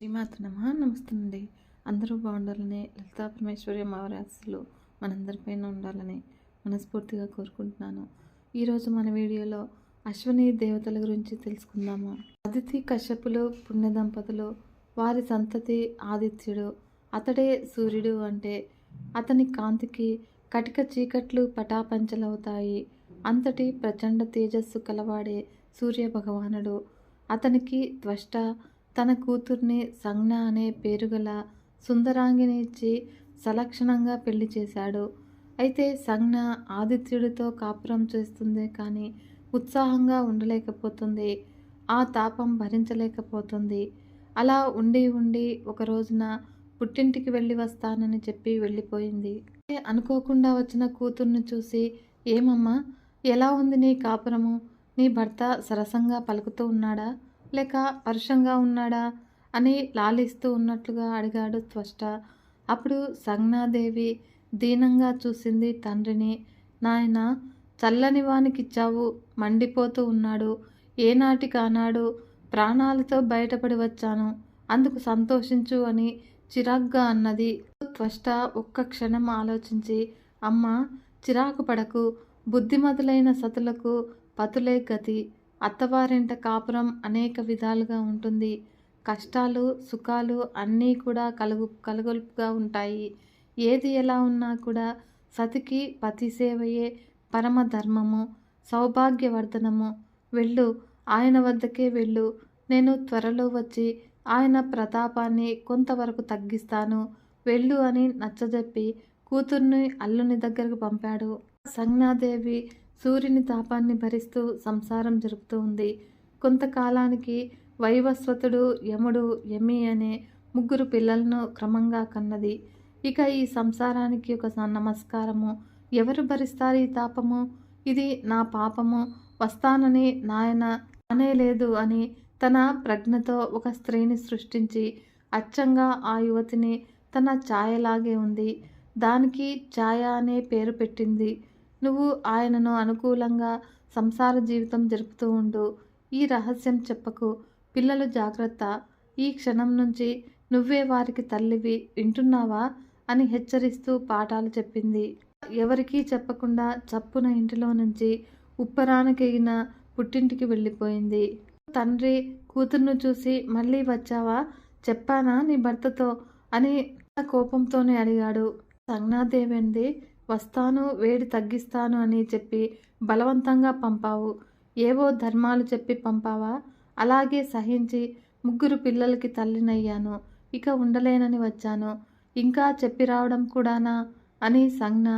శ్రీమాత నమ నమస్తే అండి. అందరూ బాగుండాలని లలితా పరమేశ్వరి అమ్మవారి మనందరిపైన ఉండాలని మనస్ఫూర్తిగా కోరుకుంటున్నాను. ఈరోజు మన వీడియోలో అశ్వని దేవతల గురించి తెలుసుకుందాము. అదితి కశ్యపులు పుణ్య దంపతులు వారి సంతతి ఆదిత్యుడు అతడే సూర్యుడు అంటే అతని కాంతికి కటిక చీకట్లు పటాపంచలవుతాయి. అంతటి ప్రచండ తేజస్సు కలవాడే సూర్య భగవానుడు అతనికి త్వష్ట తన కూతుర్ని సంజ్ఞ అనే పేరుగల సుందరాంగిని ఇచ్చి సలక్షణంగా పెళ్ళి చేశాడు. అయితే సంజ్ఞ ఆదిత్యుడితో కాపురం చేస్తుంది కానీ ఉత్సాహంగా ఉండలేకపోతుంది. ఆ తాపం భరించలేకపోతుంది. అలా ఉండి ఉండి ఒక రోజున పుట్టింటికి వెళ్ళి వస్తానని చెప్పి వెళ్ళిపోయింది. అనుకోకుండా వచ్చిన కూతుర్ని చూసి ఏమమ్మా ఎలా ఉంది నీ కాపురము? నీ భర్త సరసంగా పలుకుతూ ఉన్నాడా? లేక పరుషంగా ఉన్నాడా అని లాలిస్తూ ఉన్నట్లుగా అడిగాడు త్వష్ట. అప్పుడు సంజ్ఞాదేవి దీనంగా చూసింది తండ్రిని. నాయన చల్లని వానికిచ్చావు మండిపోతూ ఉన్నాడు. ఏనాటి కానాడు ప్రాణాలతో బయటపడి వచ్చాను. అందుకు సంతోషించు అని చిరాగ్గా అన్నది. త్వష్ట ఒక్క క్షణం ఆలోచించి అమ్మ చిరాకు పడకు. బుద్ధిమతులైన సతులకు పతులే గతి. అత్తవారింట కాపురం అనేక విధాలుగా ఉంటుంది. కష్టాలు సుఖాలు అన్నీ కూడా కలుగు కలుగొలుపుగా ఉంటాయి. ఏది ఎలా ఉన్నా కూడా సతికి పతి సేవయే పరమధర్మము సౌభాగ్యవర్ధనము. వెళ్ళు ఆయన వద్దకే వెళ్ళు. నేను త్వరలో వచ్చి ఆయన ప్రతాపాన్ని కొంతవరకు తగ్గిస్తాను. వెళ్ళు అని నచ్చజెప్పి కూతుర్ని అల్లుని దగ్గరకు పంపాడు. సంజ్ఞాదేవి సూర్యుని తాపాన్ని భరిస్తూ సంసారం జరుపుతూ ఉంది. కొంతకాలానికి వైవస్వతుడు యముడు యమి అనే ముగ్గురు పిల్లలను క్రమంగా కన్నది. ఇక ఈ సంసారానికి ఒక నమస్కారము. ఎవరు భరిస్తారు ఈ తాపము? ఇది నా పాపము. వస్తానని నాయన అనేలేదు అని తన ప్రజ్ఞతో ఒక స్త్రీని సృష్టించి అచ్చంగా ఆ యువతిని తన ఛాయలాగే ఉంది. దానికి ఛాయ అనే పేరు పెట్టింది. నువ్వు ఆయనను అనుకూలంగా సంసార జీవితం జరుపుతూ ఉండు. ఈ రహస్యం చెప్పకు. పిల్లలు జాగ్రత్త. ఈ క్షణం నుంచి నువ్వే వారికి తల్లివి వింటున్నావా? అని హెచ్చరిస్తూ పాఠాలు చెప్పింది. ఎవరికీ చెప్పకుండా చప్పున ఇంటిలో నుంచి ఉప్పరానకెగిన పుట్టింటికి వెళ్ళిపోయింది. తండ్రి కూతుర్ను చూసి మళ్ళీ వచ్చావా? చెప్పానా నీ భర్తతో? అని కోపంతోనే అడిగాడు. సంజ్ఞాదేవింది వస్తాను వేడి తగ్గిస్తాను అని చెప్పి బలవంతంగా పంపావు. ఏవో ధర్మాలు చెప్పి పంపావా? అలాగే సహించి ముగ్గురు పిల్లలకి తల్లినయ్యాను. ఇక ఉండలేనని వచ్చాను. ఇంకా చెప్పి రావడం కూడానా? అని సంజ్ఞ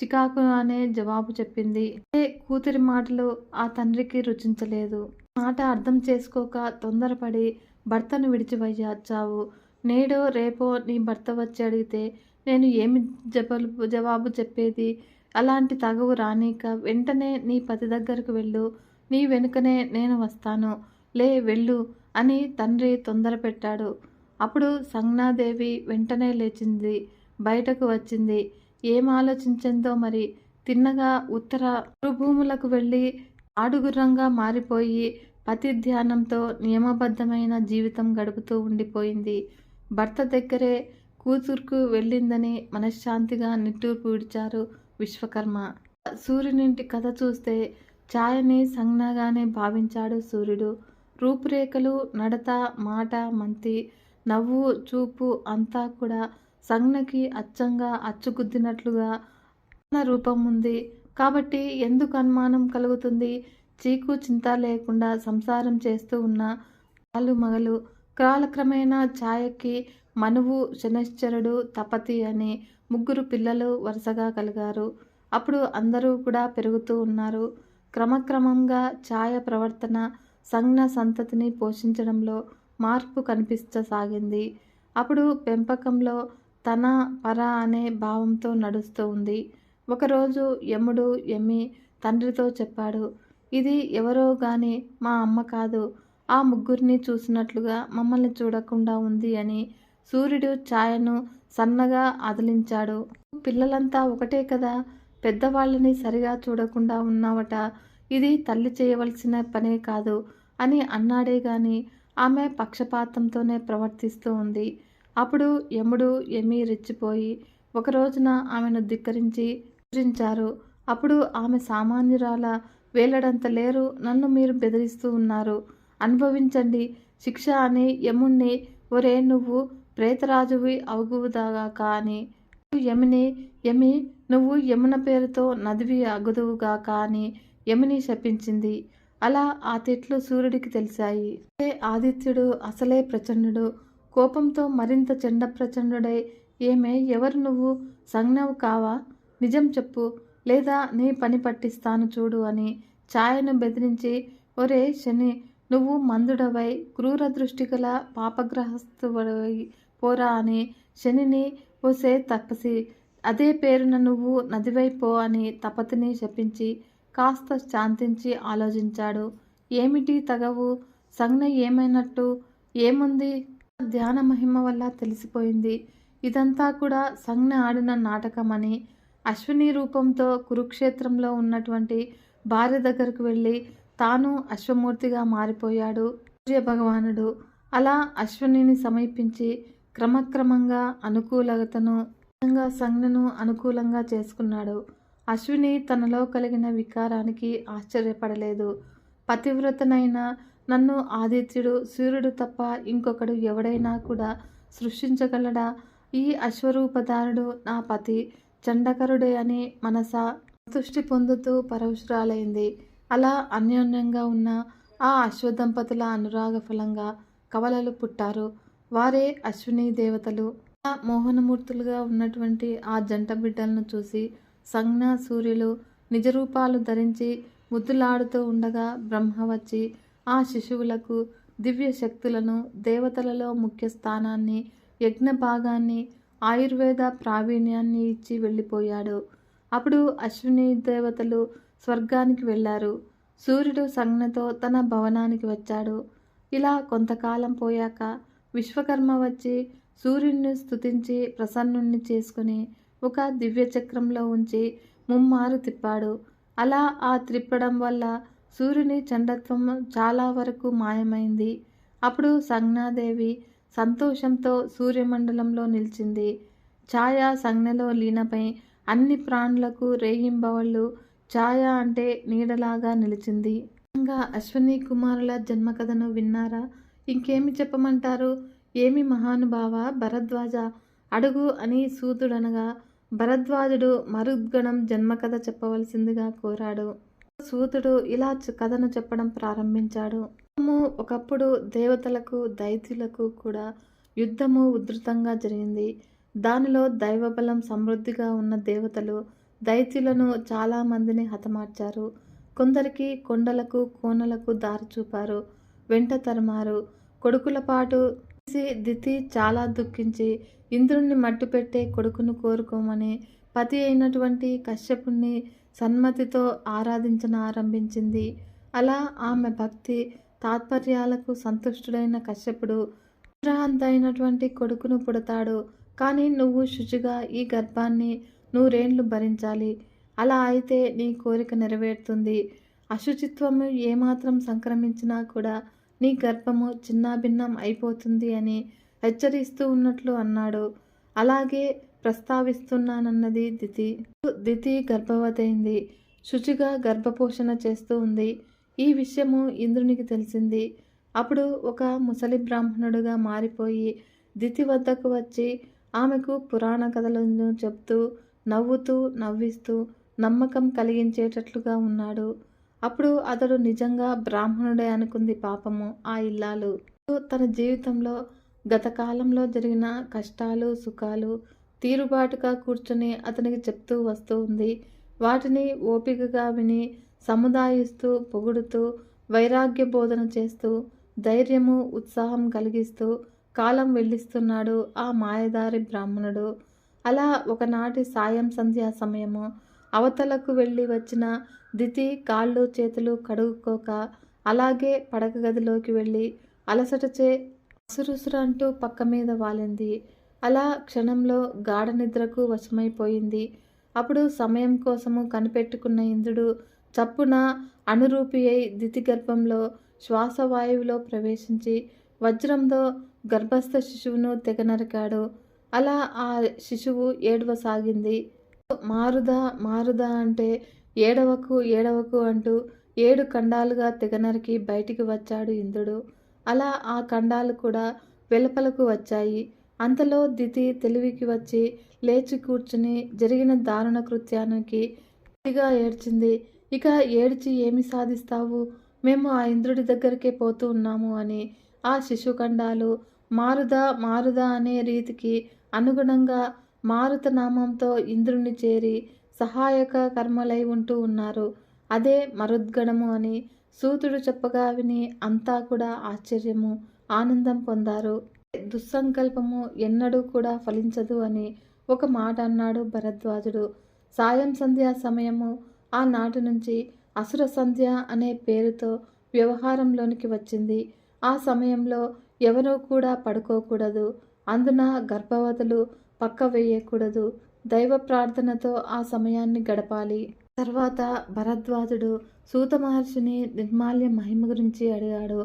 చికాకు అనే జవాబు చెప్పింది. ఏ కూతురి మాటలు ఆ తండ్రికి రుచించలేదు. మాట అర్థం చేసుకోక తొందరపడి భర్తను విడిచివయ్యాచావు వచ్చావు. నేడో రేపో నీ భర్త వచ్చి అడిగితే నేను ఏమి జబలు జవాబు చెప్పేది? అలాంటి తగవు రానీక వెంటనే నీ పతి దగ్గరకు వెళ్ళు. నీ వెనుకనే నేను వస్తాను. లే వెళ్ళు అని తండ్రి తొందర పెట్టాడు. అప్పుడు సంజ్ఞాదేవి వెంటనే లేచింది. బయటకు వచ్చింది. ఏం ఆలోచించిందో మరి? తిన్నగా ఉత్తర భూములకు వెళ్ళి ఆడుగుర్రంగా మారిపోయి పతి ధ్యానంతో నియమబద్ధమైన జీవితం గడుపుతూ ఉండిపోయింది. భర్త దగ్గరే కూతురుకు వెళ్ళిందని మనశ్శాంతిగా నిట్టూర్పు విడిచారు విశ్వకర్మ. సూర్యునింటి కథ చూస్తే ఛాయని సంజ్ఞగానే భావించాడు సూర్యుడు. రూపురేఖలు నడత మాట మంతి నవ్వు చూపు అంతా కూడా సంజ్ఞకి అచ్చంగా అచ్చుగుద్దినట్లుగా రూపం ఉంది. కాబట్టి ఎందుకు అనుమానం కలుగుతుంది? చీకు చింత లేకుండా సంసారం చేస్తూ ఉన్న వాళ్ళు మగలు. కాలక్రమేణా ఛాయకి మనువు శనశ్చరుడు తపతి అనే ముగ్గురు పిల్లలు వరుసగా కలిగారు. అప్పుడు అందరూ కూడా పెరుగుతూ ఉన్నారు. క్రమక్రమంగా ఛాయ ప్రవర్తన సంజ్ఞ సంతతిని పోషించడంలో మార్పు కనిపించసాగింది. అప్పుడు పెంపకంలో తన పర అనే భావంతో నడుస్తూ ఉంది. ఒకరోజు యముడు ఎమ్మి తండ్రితో చెప్పాడు ఇది ఎవరో గాని మా అమ్మ కాదు. ఆ ముగ్గురిని చూసినట్లుగా మమ్మల్ని చూడకుండా ఉంది అని సూర్యుడు ఛాయను సన్నగా అదిలించాడు. పిల్లలంతా ఒకటే కదా? పెద్దవాళ్ళని సరిగా చూడకుండా ఉన్నావట. ఇది తల్లి చేయవలసిన పనే కాదు అని అన్నాడే గాని ఆమె పక్షపాతంతోనే ప్రవర్తిస్తూ ఉంది. అప్పుడు యముడు ఎమి రెచ్చిపోయి ఒక రోజున ఆమెను ధిక్కరించి ఎదిరించారు అప్పుడు ఆమె సామాన్యురాల వేలడంత లేరు నన్ను మీరు బెదిరిస్తూ ఉన్నారు. అనుభవించండి. శిక్ష అని యముణ్ణి ఒరే నువ్వు ప్రేతరాజువి అవుగువుదాగాక అని యమిని యమి నువ్వు యమున పేరుతో నదివి అగుదువుగా కాని యమిని శపించింది. అలా ఆ తిట్లు సూర్యుడికి తెలిసాయి ఆదిత్యుడు అసలే ప్రచండుడు. కోపంతో మరింత చెండ ప్రచండుడై ఏమే ఎవరు నువ్వు? సంజ్ఞవు కావా? నిజం చెప్పు. లేదా నీ పని పట్టిస్తాను చూడు అని ఛాయను బెదిరించి ఒరే శని నువ్వు మందుడవై క్రూర దృష్టి గల పాపగ్రహస్థుడవై పోరా అని శనిని ఓసే తపసి అదే పేరున నువ్వు నదివై పో అని తపతిని శపించి కాస్త శాంతించి ఆలోచించాడు. ఏమిటి తగవు? సంజ్ఞ ఏమైనట్టు? ఏముంది? ధ్యాన మహిమ వల్ల తెలిసిపోయింది. ఇదంతా కూడా సంజ్ఞ ఆడిన నాటకమని అశ్విని రూపంతో కురుక్షేత్రంలో ఉన్నటువంటి భార్య దగ్గరకు వెళ్ళి తాను అశ్వమూర్తిగా మారిపోయాడు. సూర్య భగవానుడు అలా అశ్వినిని సమీపించి క్రమక్రమంగా అనుకూలతను సంజ్ఞను అనుకూలంగా చేసుకున్నాడు. అశ్విని తనలో కలిగిన వికారానికి ఆశ్చర్యపడలేదు. పతివ్రతనైన నన్ను ఆదిత్యుడు సూర్యుడు తప్ప ఇంకొకడు ఎవడైనా కూడా సృష్టించగలడా? ఈ అశ్వరూపధారుడు నా పతి చండకరుడే అని మనస సంతృష్టి పొందుతూ పరవశురాలైంది. అలా అన్యోన్యంగా ఉన్న ఆ అశ్వదంపతుల అనురాగ ఫలంగా కవలలు పుట్టారు. వారే అశ్విని దేవతలు. ఆ మోహనమూర్తులుగా ఉన్నటువంటి ఆ జంట బిడ్డలను చూసి సంజ్ఞ సూర్యులు నిజరూపాలు ధరించి ముద్దులాడుతూ ఉండగా బ్రహ్మ వచ్చి ఆ శిశువులకు దివ్య శక్తులను దేవతలలో ముఖ్య స్థానాన్ని యజ్ఞ భాగాన్ని ఆయుర్వేద ప్రావీణ్యాన్ని ఇచ్చి వెళ్ళిపోయాడు. అప్పుడు అశ్విని దేవతలు స్వర్గానికి వెళ్ళారు. సూర్యుడు సంజ్ఞతో తన భవనానికి వచ్చాడు. ఇలా కొంతకాలం పోయాక విశ్వకర్మ వచ్చి సూర్యుడిని స్తుతించి ప్రసన్నుణ్ణి చేసుకుని ఒక దివ్య చక్రంలో ఉంచి ముమ్మారు తిప్పాడు. అలా ఆ త్రిప్పడం వల్ల సూర్యుని చండత్వం చాలా వరకు మాయమైంది. అప్పుడు సంజ్ఞాదేవి సంతోషంతో సూర్యమండలంలో నిలిచింది. ఛాయ సంజ్ఞలో లీనపై అన్ని ప్రాణులకు రేయింబవళ్ళు ఛాయ అంటే నీడలాగా నిలిచింది. ఇంకా అశ్విని కుమారుల జన్మకథను విన్నారా? ఇంకేమి చెప్పమంటారు? ఏమి మహానుభావ? భరద్వాజ అడుగు అని సూతుడనగా భరద్వాజుడు మరుద్గణం జన్మకథ చెప్పవలసిందిగా కోరాడు. సూతుడు ఇలా చ- కథను చెప్పడం ప్రారంభించాడు. ఒకప్పుడు దేవతలకు దైత్యులకు కూడా యుద్ధము ఉధృతంగా జరిగింది. దానిలో దైవబలం సమృద్ధిగా ఉన్న దేవతలు దైత్యులను చాలా మందిని హతమార్చారు. కొందరికి కొండలకు కోనలకు దారి చూపారు. వెంట తరిమారు. కొడుకుల పాటు తీసి దితి చాలా దుఃఖించి ఇంద్రుణ్ణి మట్టుపెట్టే కొడుకును కోరుకోమని పతి అయినటువంటి కశ్యపుణ్ణి సన్మతితో ఆరాధించన ఆరంభించింది. అలా ఆమె భక్తి తాత్పర్యాలకు సంతుష్టుడైన కశ్యపుడు అయినటువంటి కొడుకును పుడతాడు. కానీ నువ్వు శుచిగా ఈ గర్భాన్ని నూరేండ్లు భరించాలి. అలా అయితే నీ కోరిక నెరవేరుతుంది. అశుచిత్వము ఏమాత్రం సంక్రమించినా కూడా నీ గర్భము చిన్నాభిన్నం అయిపోతుంది అని హెచ్చరిస్తూ ఉన్నట్లు అన్నాడు. అలాగే ప్రస్తావిస్తున్నానన్నది దితి. దితి గర్భవతైంది శుచిగా గర్భపోషణ చేస్తూ ఉంది. ఈ విషయము ఇంద్రునికి తెలిసింది. అప్పుడు ఒక ముసలి బ్రాహ్మణుడుగా మారిపోయి దితి వద్దకు వచ్చి ఆమెకు పురాణ కథలను చెప్తూ నవ్వుతూ నవ్విస్తూ నమ్మకం కలిగించేటట్లుగా ఉన్నాడు. అప్పుడు అతడు నిజంగా బ్రాహ్మణుడే అనుకుంది పాపము ఆ ఇల్లాలు. తన జీవితంలో గత కాలంలో జరిగిన కష్టాలు సుఖాలు తీరుబాటుగా కూర్చొని అతనికి చెప్తూ వస్తూ ఉంది. వాటిని ఓపికగా విని సముదాయిస్తూ పొగుడుతూ వైరాగ్య బోధన చేస్తూ ధైర్యము ఉత్సాహం కలిగిస్తూ కాలం వెళ్ళిస్తున్నాడు ఆ మాయదారి బ్రాహ్మణుడు. అలా ఒకనాటి సాయం సంధ్యా సమయము అవతలకు వెళ్ళి వచ్చిన దితి కాళ్ళు చేతులు కడుగుకోక అలాగే పడక గదిలోకి వెళ్ళి అలసటచే అసురుసురు అంటూ పక్క మీద వాలింది. అలా క్షణంలో గాఢ నిద్రకు వశమైపోయింది. అప్పుడు సమయం కోసము కనిపెట్టుకున్న ఇంద్రుడు చప్పున అనురూపి అయి దితి గర్భంలో శ్వాసవాయువులో ప్రవేశించి వజ్రంతో గర్భస్థ శిశువును తెగ నరికాడు. అలా ఆ శిశువు ఏడవసాగింది మారుదా మారుదా అంటే ఏడవకు ఏడవకు అంటూ ఏడు ఖండాలుగా తెగనరికి బయటికి వచ్చాడు ఇంద్రుడు. అలా ఆ ఖండాలు కూడా వెలుపలకు వచ్చాయి. అంతలో దితి తెలివికి వచ్చి లేచి కూర్చుని జరిగిన దారుణ కృత్యానికి గట్టిగా ఏడ్చింది. ఇక ఏడ్చి ఏమి సాధిస్తావు? మేము ఆ ఇంద్రుడి దగ్గరికే పోతూ ఉన్నాము అని ఆ శిశుఖండాలు మారుదా మారుదా అనే రీతికి అనుగుణంగా మారుత నామంతో ఇంద్రుని చేరి సహాయక కర్మలై ఉంటూ ఉన్నారు. అదే మరుద్గణము అని సూతుడు చెప్పగా విని అంతా కూడా ఆశ్చర్యము ఆనందం పొందారు. దుస్సంకల్పము ఎన్నడూ కూడా ఫలించదు అని ఒక మాట అన్నాడు భరద్వాజుడు. సాయం సంధ్యా సమయము ఆనాటి నుంచి అసుర సంధ్య అనే పేరుతో వ్యవహారంలోనికి వచ్చింది. ఆ సమయంలో ఎవరూ కూడా పడుకోకూడదు. అందున గర్భవతులు పక్క వేయకూడదు. దైవ ప్రార్థనతో ఆ సమయాన్ని గడపాలి. తర్వాత భరద్వాజుడు సూత మహర్షిని నిర్మాల్య మహిమ గురించి అడిగాడు.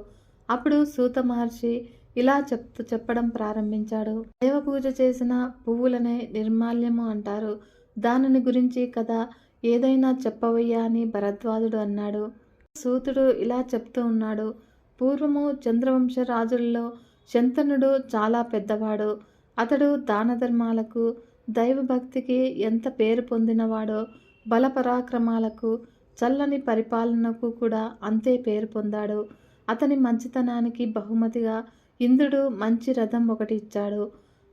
అప్పుడు సూత మహర్షి ఇలా చెప్తూ చెప్పడం ప్రారంభించాడు. దేవ పూజ చేసిన పువ్వులనే నిర్మాల్యము అంటారు. దానిని గురించి కదా ఏదైనా చెప్పవయ్యా అని భరద్వాజుడు అన్నాడు. సూతుడు ఇలా చెప్తూ ఉన్నాడు. పూర్వము చంద్రవంశ రాజుల్లో శంతనుడు చాలా పెద్దవాడు. అతడు దాన ధర్మాలకు దైవభక్తికి ఎంత పేరు పొందినవాడో బలపరాక్రమాలకు చల్లని పరిపాలనకు కూడా అంతే పేరు పొందాడు. అతని మంచితనానికి బహుమతిగా ఇంద్రుడు మంచి రథం ఒకటి ఇచ్చాడు.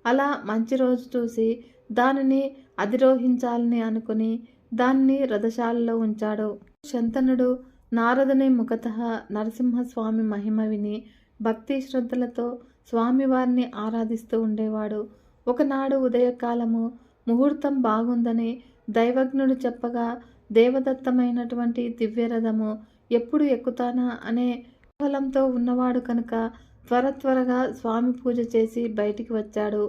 అలా మంచి రోజు చూసి దానిని అధిరోహించాలని అనుకుని దాన్ని రథశాలలో ఉంచాడు. శంతనుడు నారదుని ముఖత నరసింహస్వామి మహిమ విని భక్తి శ్రద్ధలతో స్వామివారిని ఆరాధిస్తూ ఉండేవాడు. ఒకనాడు ఉదయకాలము ముహూర్తం బాగుందని దైవజ్ఞుడు చెప్పగా దేవదత్తమైనటువంటి దివ్యరథము ఎప్పుడు ఎక్కుతానా అనే కుహలంతో ఉన్నవాడు కనుక త్వర త్వరగా స్వామి పూజ చేసి బయటికి వచ్చాడు.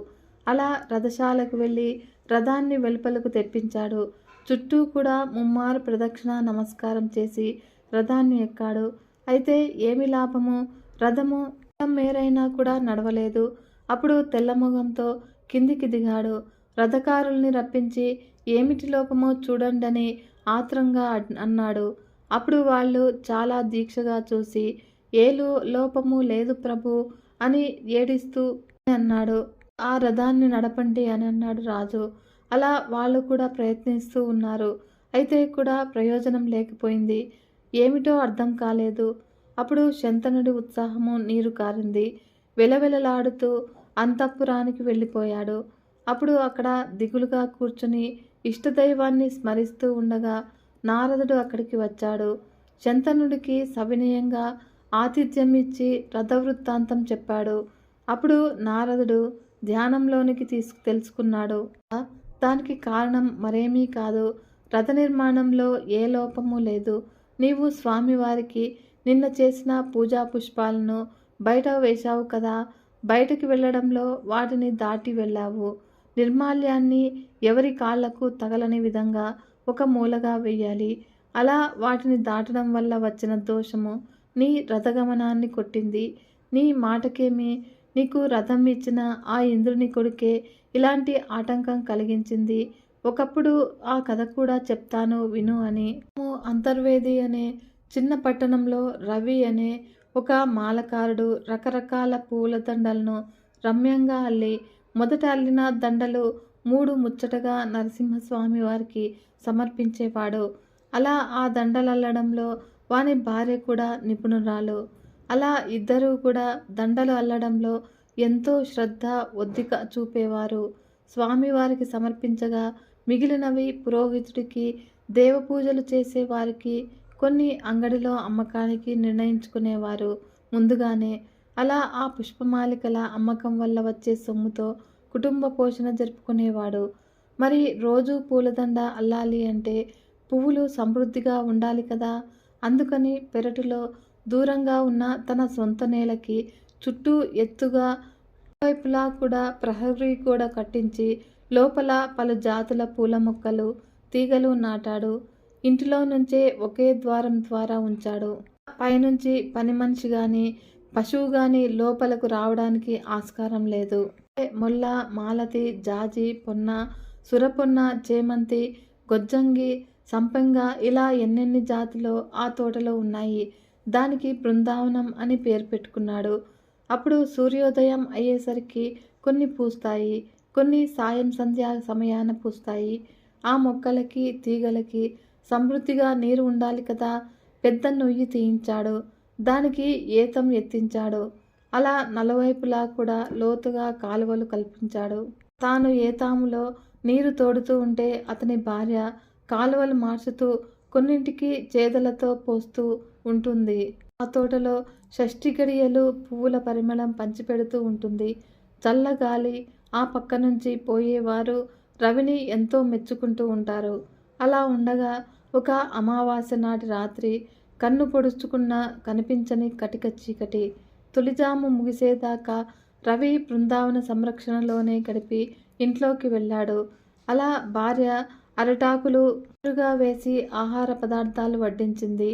అలా రథశాలకు వెళ్ళి రథాన్ని వెలుపలకు తెప్పించాడు. చుట్టూ కూడా ముమ్మారు ప్రదక్షిణ నమస్కారం చేసి రథాన్ని ఎక్కాడు. అయితే ఏమి లాభము? రథము మేరైనా కూడా నడవలేదు. అప్పుడు తెల్లముఖంతో కిందికి దిగాడు. రథకారుల్ని రప్పించి ఏమిటి లోపమో చూడండని ఆత్రంగా అడ్- అన్నాడు. అప్పుడు వాళ్ళు చాలా దీక్షగా చూసి ఏలు లోపము లేదు ప్రభు అని ఏడిస్తూ అన్నాడు. ఆ రథాన్ని నడపండి అని అన్నాడు రాజు. అలా వాళ్ళు కూడా ప్రయత్నిస్తూ ఉన్నారు. అయితే కూడా ప్రయోజనం లేకపోయింది. ఏమిటో అర్థం కాలేదు. అప్పుడు శంతనుడి ఉత్సాహము నీరు కారింది. వెలవెలలాడుతూ అంతఃపురానికి వెళ్ళిపోయాడు. అప్పుడు అక్కడ దిగులుగా కూర్చుని ఇష్టదైవాన్ని స్మరిస్తూ ఉండగా నారదుడు అక్కడికి వచ్చాడు. శంతనుడికి సవినయంగా ఆతిథ్యం ఇచ్చి రథవృత్తాంతం చెప్పాడు. అప్పుడు నారదుడు ధ్యానంలోనికి తీసుకు తెలుసుకున్నాడు. దానికి కారణం మరేమీ కాదు. రథ నిర్మాణంలో ఏ లోపము లేదు. నీవు స్వామివారికి నిన్న చేసిన పూజా పుష్పాలను బయట వేశావు కదా. బయటకు వెళ్ళడంలో వాటిని దాటి వెళ్ళావు. నిర్మాల్యాన్ని ఎవరి కాళ్ళకు తగలని విధంగా ఒక మూలగా వెయ్యాలి అలా వాటిని దాటడం వల్ల వచ్చిన దోషము నీ రథగమనాన్ని కొట్టింది. నీ మాటకేమి? నీకు రథం ఇచ్చిన ఆ ఇంద్రుని కొడుకే ఇలాంటి ఆటంకం కలిగించింది. ఒకప్పుడు ఆ కథ కూడా చెప్తాను విను అని. అంతర్వేది అనే చిన్న పట్టణంలో రవి అనే ఒక మాలకారుడు రకరకాల పూల దండలను రమ్యంగా అల్లి మొదట అల్లిన దండలు మూడు ముచ్చటగా నరసింహస్వామి వారికి సమర్పించేవాడు. అలా ఆ దండలు అల్లడంలో వాని భార్య కూడా నిపుణురాలు. అలా ఇద్దరూ కూడా దండలు అల్లడంలో ఎంతో శ్రద్ధ ఒద్దిక చూపేవారు. స్వామివారికి సమర్పించగా మిగిలినవి పురోహితుడికి దేవపూజలు చేసే వారికి కొన్ని అంగడిలో అమ్మకానికి నిర్ణయించుకునేవారు. ముందుగానే అలా ఆ పుష్పమాలికల అమ్మకం వల్ల వచ్చే సొమ్ముతో కుటుంబ పోషణ జరుపుకునేవాడు. మరి రోజు పూలదండ అల్లాలి అంటే పువ్వులు సమృద్ధిగా ఉండాలి కదా? అందుకని పెరటిలో దూరంగా ఉన్న తన సొంత నేలకి చుట్టూ ఎత్తుగా వైపులా కూడా ప్రహరీ కూడా కట్టించి లోపల పలు జాతుల పూల మొక్కలు తీగలు నాటాడు. ఇంటిలో నుంచే ఒకే ద్వారం ద్వారా ఉంచాడు. పైనుంచి పని మనిషి కానీ పశువు గాని లోపలకు రావడానికి ఆస్కారం లేదు. ముల్ల మాలతి జాజి పొన్న సురపొన్న చేమంతి గొజ్జంగి సంపెంగ ఇలా ఎన్నెన్ని జాతులు ఆ తోటలో ఉన్నాయి? దానికి బృందావనం అని పేరు పెట్టుకున్నాడు. అప్పుడు సూర్యోదయం అయ్యేసరికి కొన్ని పూస్తాయి కొన్ని సాయం సంధ్యా సమయాన పూస్తాయి. ఆ మొక్కలకి తీగలకి సమృద్ధిగా నీరు ఉండాలి కదా. పెద్ద నొయ్యి తీయించాడు. దానికి ఏతం ఎత్తించాడు. అలా నలువైపులా కూడా లోతుగా కాలువలు కల్పించాడు. తాను ఏతాములో నీరు తోడుతూ ఉంటే అతని భార్య కాలువలు మార్చుతూ కొన్నింటికి చేదలతో పోస్తూ ఉంటుంది. ఆ తోటలో షష్ఠి గడియలు పువ్వుల పరిమళం పంచిపెడుతూ ఉంటుంది. చల్లగాలి ఆ పక్క నుంచి పోయేవారు రవిని ఎంతో మెచ్చుకుంటూ ఉంటారు. అలా ఉండగా ఒక అమావాస్య నాటి రాత్రి కన్ను పొడుచుకున్న కనిపించని కటిక చీకటి తొలిజాము ముగిసేదాకా రవి బృందావన సంరక్షణలోనే గడిపి ఇంట్లోకి వెళ్ళాడు. అలా భార్య అరటాకులు ఎదురుగా వేసి ఆహార పదార్థాలు వడ్డించింది.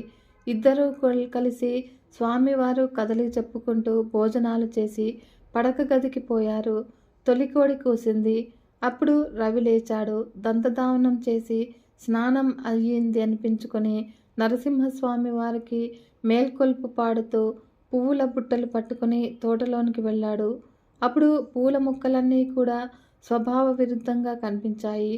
ఇద్దరూ కలిసి స్వామివారు కదలి చెప్పుకుంటూ భోజనాలు చేసి పడక గదికి పోయారు. తొలికోడి కూసింది. అప్పుడు రవి లేచాడు. దంతదావనం చేసి స్నానం అయ్యింది అనిపించుకొని నరసింహస్వామి వారికి మేల్కొల్పు పాడుతూ పువ్వుల బుట్టలు పట్టుకొని తోటలోనికి వెళ్ళాడు. అప్పుడు పూల మొక్కలన్నీ కూడా స్వభావ విరుద్ధంగా కనిపించాయి.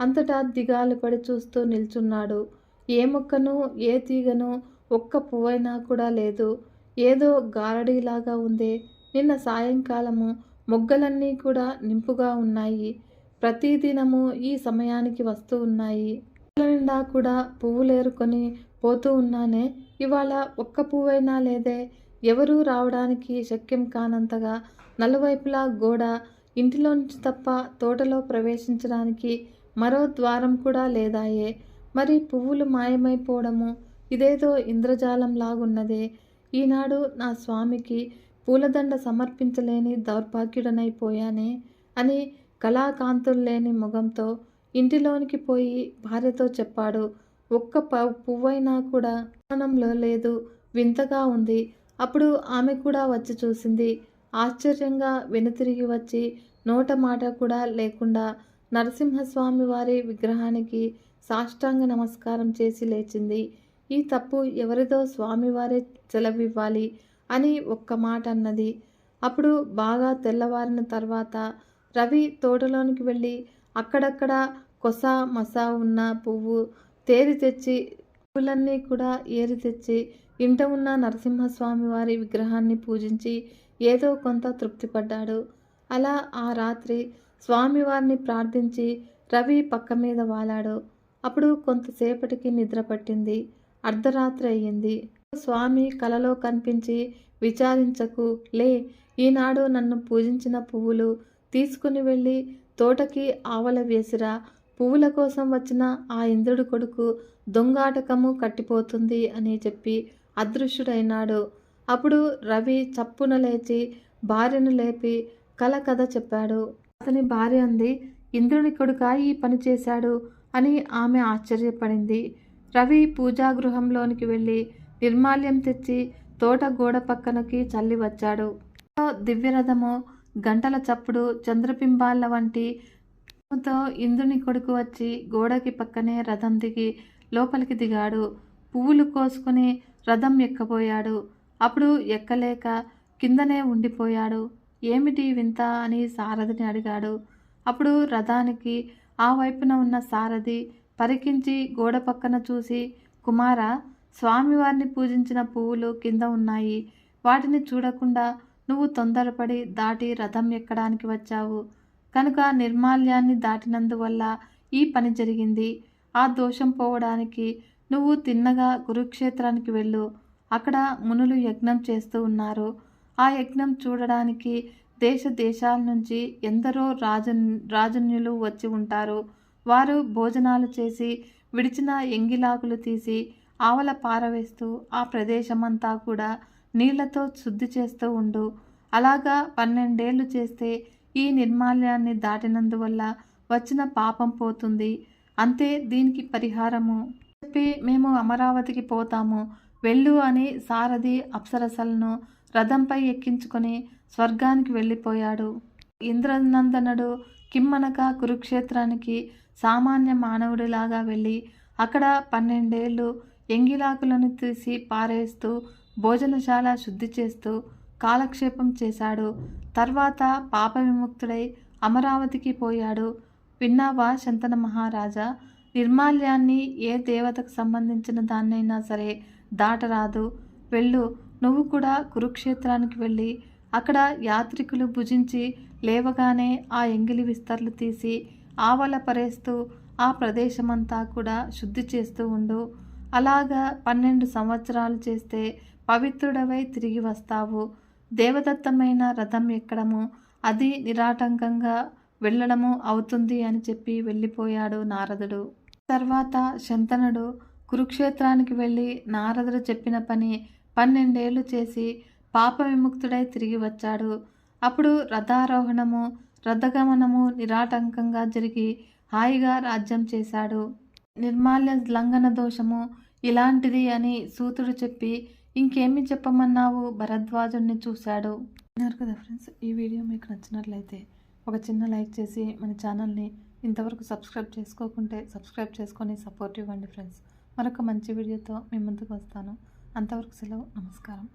అంతటా దిగాలు పడి చూస్తూ నిల్చున్నాడు. ఏ మొక్కను ఏ తీగను ఒక్క పువ్వైనా కూడా లేదు. ఏదో గారడీలాగా ఉంది. నిన్న సాయంకాలము మొగ్గలన్నీ కూడా నింపుగా ఉన్నాయి. ప్రతిదినము ఈ సమయానికి వస్తూ ఉన్నాయి. పూల నిండా కూడా పువ్వులేరుకొని పోతూ ఉన్నానే. ఇవాళ ఒక్క పువ్వైనా లేదే. ఎవరూ రావడానికి శక్యం కానంతగా నలువైపులా గోడ ఇంటిలో నుంచి తప్ప తోటలో ప్రవేశించడానికి మరో ద్వారం కూడా లేదాయే. మరి పువ్వులు మాయమైపోవడము ఇదేదో ఇంద్రజాలం లాగున్నదే ఈనాడు నా స్వామికి పూలదండ సమర్పించలేని దౌర్భాగ్యుడనైపోయానే అని కళాకాంతులు లేని ముఖంతో ఇంటిలోనికి పోయి భార్యతో చెప్పాడు ఒక్క ప- పువ్వైనా కూడా మనంలో లేదు వింతగా ఉంది. అప్పుడు ఆమె కూడా వచ్చి చూసింది. ఆశ్చర్యంగా వెనుతిరిగి వచ్చి నోట మాట కూడా లేకుండా నరసింహస్వామి వారి విగ్రహానికి సాష్టాంగ నమస్కారం చేసి లేచింది. ఈ తప్పు ఎవరిదో స్వామివారే సెలవివ్వాలి అని ఒక్క మాట అన్నది. అప్పుడు బాగా తెల్లవారిన తర్వాత రవి తోటలోనికి వెళ్ళి అక్కడక్కడ కొస మసా ఉన్న పువ్వు తేరి తెచ్చి పువ్వులన్నీ కూడా ఏరి తెచ్చి ఇంట ఉన్న నరసింహస్వామి వారి విగ్రహాన్ని పూజించి ఏదో కొంత తృప్తిపడ్డాడు. అలా ఆ రాత్రి స్వామివారిని ప్రార్థించి రవి పక్క మీద వాలాడు. అప్పుడు కొంతసేపటికి నిద్ర పట్టింది. అర్ధరాత్రి అయ్యింది. స్వామి కలలో కనిపించి విచారించకు లే ఈనాడు నన్ను పూజించిన పువ్వులు తీసుకుని వెళ్ళి తోటకి ఆవల వేసిరా. పువ్వుల కోసం వచ్చిన ఆ ఇంద్రుడి కొడుకు దొంగాటకము కట్టిపోతుంది అని చెప్పి అదృశ్యుడైనాడు. అప్పుడు రవి చప్పున లేచి భార్యను లేపి కల కథ చెప్పాడు. అతని భార్య అంది ఇంద్రుని కొడుక ఈ పని చేశాడు అని ఆమె ఆశ్చర్యపడింది. రవి పూజాగృహంలోనికి వెళ్ళి నిర్మాల్యం తెచ్చి తోట గోడ పక్కనకి చల్లి వచ్చాడు. దివ్యరథము గంటల చప్పుడు చంద్రబింబాల వంటి తో ఇంద్రుని కొడుకు వచ్చి గోడకి పక్కనే రథం దిగి లోపలికి దిగాడు. పువ్వులు కోసుకుని రథం ఎక్కబోయాడు. అప్పుడు ఎక్కలేక కిందనే ఉండిపోయాడు. ఏమిటి వింత అని సారథిని అడిగాడు. అప్పుడు రథానికి ఆ వైపున ఉన్న సారథి పరికించి గోడ పక్కన చూసి కుమార స్వామివారిని పూజించిన పువ్వులు కింద ఉన్నాయి. వాటిని చూడకుండా నువ్వు తొందరపడి దాటి రథం ఎక్కడానికి వచ్చావు. కనుక నిర్మాల్యాన్ని దాటినందువల్ల ఈ పని జరిగింది. ఆ దోషం పోవడానికి నువ్వు తిన్నగా కురుక్షేత్రానికి వెళ్ళు. అక్కడ మునులు యజ్ఞం చేస్తూ ఉన్నారు. ఆ యజ్ఞం చూడడానికి దేశ దేశాల నుంచి ఎందరో రాజు రాజన్యులు వచ్చి ఉంటారు. వారు భోజనాలు చేసి విడిచిన ఎంగిలాకులు తీసి ఆవల పారవేస్తూ ఆ ప్రదేశమంతా కూడా నీళ్ళతో శుద్ధి చేస్తూ ఉండు. అలాగా పన్నెండేళ్ళు చేస్తే ఈ నిర్మాల్యాన్ని దాటినందువల్ల వచ్చిన పాపం పోతుంది. అంతే దీనికి పరిహారము. చెప్పి మేము అమరావతికి పోతాము. వెళ్ళు అని సారథి అప్సరసలను రథంపై ఎక్కించుకొని స్వర్గానికి వెళ్ళిపోయాడు. ఇంద్రనందనుడు కిమ్మనక కురుక్షేత్రానికి సామాన్య మానవుడిలాగా వెళ్ళి అక్కడ పన్నెండేళ్ళు ఎంగిలాకులను తీసి పారేస్తూ భోజనశాల శుద్ధి చేస్తూ కాలక్షేపం చేశాడు. తర్వాత పాప విముక్తుడై అమరావతికి పోయాడు. విన్నావా శంతన మహారాజా నిర్మాల్యాన్ని ఏ దేవతకు సంబంధించిన దాన్నైనా సరే దాటరాదు. వెళ్ళు నువ్వు కూడా కురుక్షేత్రానికి వెళ్ళి అక్కడ యాత్రికులు భుజించి లేవగానే ఆ ఎంగిలి విస్తర్లు తీసి ఆవల పరేస్తూ ఆ ప్రదేశమంతా కూడా శుద్ధి చేస్తూ ఉండు. అలాగా పన్నెండు సంవత్సరాలు చేస్తే పవిత్రుడవై తిరిగి వస్తావు. దేవదత్తమైన రథం ఎక్కడము? అది నిరాటంకంగా వెళ్ళడము అవుతుంది అని చెప్పి వెళ్ళిపోయాడు నారదుడు. తర్వాత శంతనుడు కురుక్షేత్రానికి వెళ్ళి నారదుడు చెప్పిన పని పన్నెండేళ్ళు చేసి పాప విముక్తుడై తిరిగి వచ్చాడు. అప్పుడు రథారోహణము రథగమనము నిరాటంకంగా జరిగి హాయిగా రాజ్యం చేశాడు. నిర్మాల్య లంఘన దోషము ఇలాంటిది అని సూతుడు చెప్పి ఇంకేమి చెప్పమన్నావు? భరద్వాజుడిని చూశాడు. విన్నారు కదా ఫ్రెండ్స్ ఈ వీడియో మీకు నచ్చినట్లయితే ఒక చిన్న లైక్ చేసి మన ఛానల్ని ఇంతవరకు సబ్స్క్రైబ్ చేసుకోకుంటే సబ్స్క్రైబ్ చేసుకొని సపోర్ట్ ఇవ్వండి ఫ్రెండ్స్. మరొక మంచి వీడియోతో మీ ముందుకు వస్తాను. అంతవరకు సెలవు నమస్కారం.